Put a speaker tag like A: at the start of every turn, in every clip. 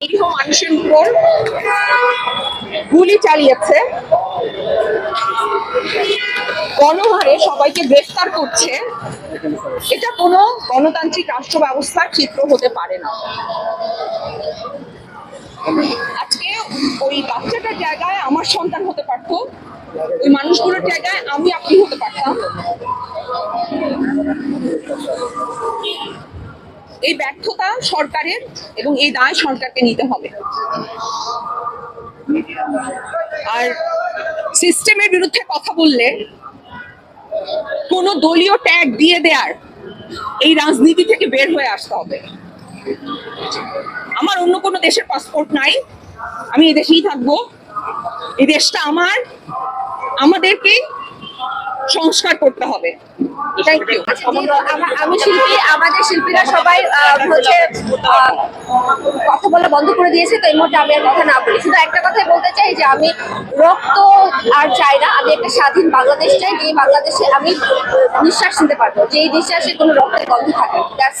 A: নিরীহ মানুষের উপর গুলি চালিয়েছে। গণহারে সবাইকে গ্রেফতার করছে। এটা কোনো গণতান্ত্রিক রাষ্ট্র ব্যবস্থার চিত্র হতে পারে না। আজকে ওই বাচ্চাটার জায়গায় আমার সন্তান হতে পারতো। ওই মানুষগুলোর জায়গায় আমি আপনি হতে পারতাম। এই ব্যর্থতা সরকারের এবং এই দায় সরকারকে নিতে হবে। আর সিস্টেমের বিরুদ্ধে কথা বললে কোনো দলীয় ট্যাগ দিয়ে দেয়ার এই রাজনীতি থেকে বের হয়ে আসতে হবে। আমার অন্য কোনো দেশের পাসপোর্ট নাই, আমি এই দেশেই থাকব। এই দেশটা আমার, আমাদেরকেই সংস্কার করতে হবে। থ্যাংক ইউ
B: আমি শিল্পী, আমাদের শিল্পীরা সবাই হচ্ছে কথা বলা বন্ধ করে দিয়েছে, তো এই মুহূর্তে আমি আর কথা না বলি। শুধু একটা কথাই বলতে চাই যে আমি রক্ত আর চাই না, আমি একটা স্বাধীন বাংলাদেশ চাই যে বাংলাদেশে আমি নিঃশ্বাস নিতে পারব যে এই নিঃশ্বাসে কোনো রক্তের গন্ধ থাকে, That's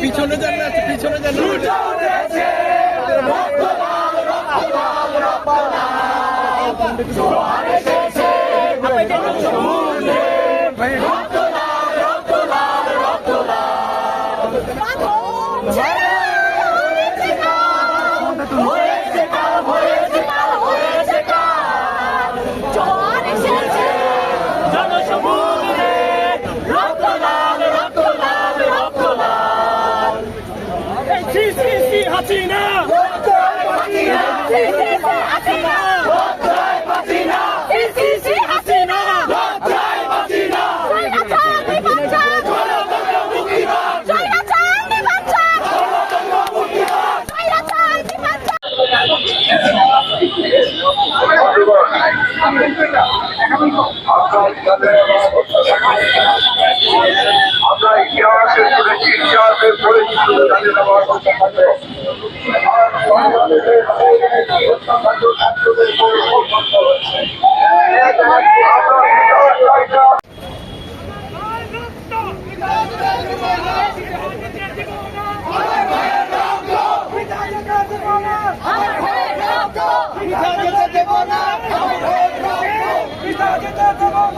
C: পিছনে যান না পিছনে যান না।
D: আমরা ইতিহাসে শুনেছি ইতিহাসের পড়েছি শুধু তাদের ব্যবহার করতে পারবে